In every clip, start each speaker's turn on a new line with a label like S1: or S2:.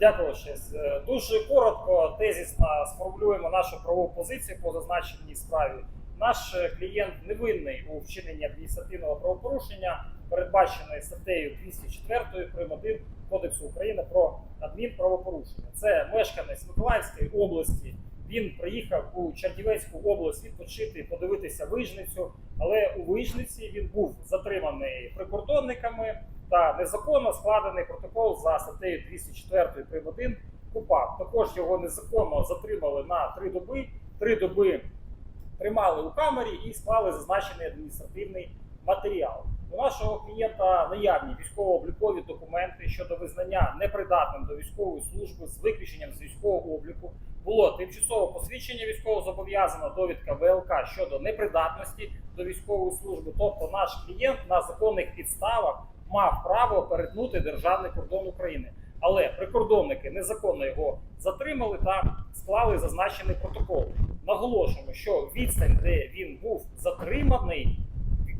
S1: Дякую ще. Дуже коротко, тезісно сформулюємо нашу правову позицію по зазначеній справі. Наш е, клієнт невинний у вчиненні адміністративного правопорушення, передбаченої статтею 204 прим. 1 Кодексу України про адмінправопорушення. Це мешканець Миколаївської області. Він приїхав у Чернівецьку область відпочити, подивитися вижницю, але у вижниці він був затриманий прикордонниками та незаконно складений протокол за статтею 204 прим. 1 КУПАП. Також його незаконно затримали на три доби. Три доби тримали у камері і склали зазначений адміністративний матеріал. У нашого клієнта наявні військово-облікові документи щодо визнання непридатним до військової служби з виключенням з військового обліку. Було тимчасове посвідчення військовозобов'язана довідка ВЛК щодо непридатності до військової служби. Тобто наш клієнт на законних підставах мав право перетнути державний кордон України. Але прикордонники незаконно його затримали та склали зазначений протокол. Наголошуємо, що відстань, де він був затриманий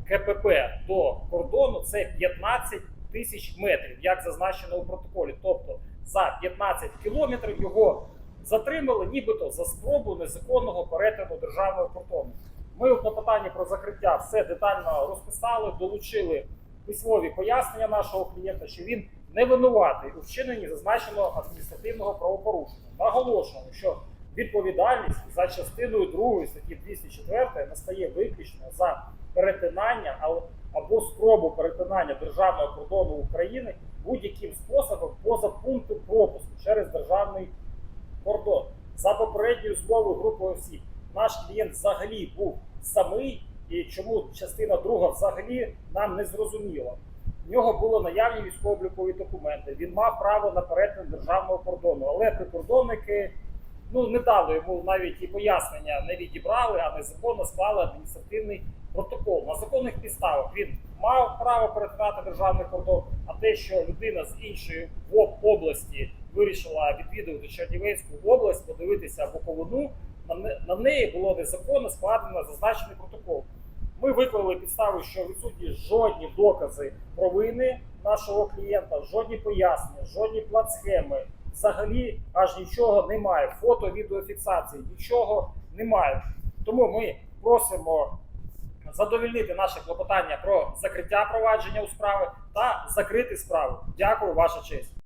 S1: КПП до кордону, це 15 тисяч метрів, як зазначено у протоколі. Тобто за 15 кілометрів його затримали, нібито за спробу незаконного перетину державного кордону. Ми у клопотанні про закриття все детально розписали, долучили письмові пояснення нашого клієнта, що він не винуватий у вчиненні зазначеного адміністративного правопорушення. Наголошуємо, що відповідальність за частиною 2 статті 204 настає виключно за перетинання або спробу перетинання державного кордону України будь-яким способом поза пунктом пропуску через державний кордон. За попередньою змовою групи осіб наш клієнт взагалі був самий, і чому частина друга взагалі нам не зрозуміла. В нього були наявні військово-облікові документи. Він мав право на перетин державного кордону, але прикордонники ну не дали йому навіть і пояснення, не відібрали, а незаконно склали адміністративний протокол. На законних підставах він мав право перетинати державний кордон, а те, що людина з іншої області вирішила відвідувати Чернівецьку область, подивитися Буковину, на, на неї було незаконно складено зазначений протокол. Ми виклали підставу, що відсутні жодні докази провини нашого клієнта, жодні пояснення, жодні платсхеми. Взагалі аж нічого немає. Фото, відеофіксації, нічого немає. Тому ми просимо задовільнити наше клопотання про закриття провадження у справи та закрити справу. Дякую, ваша честь.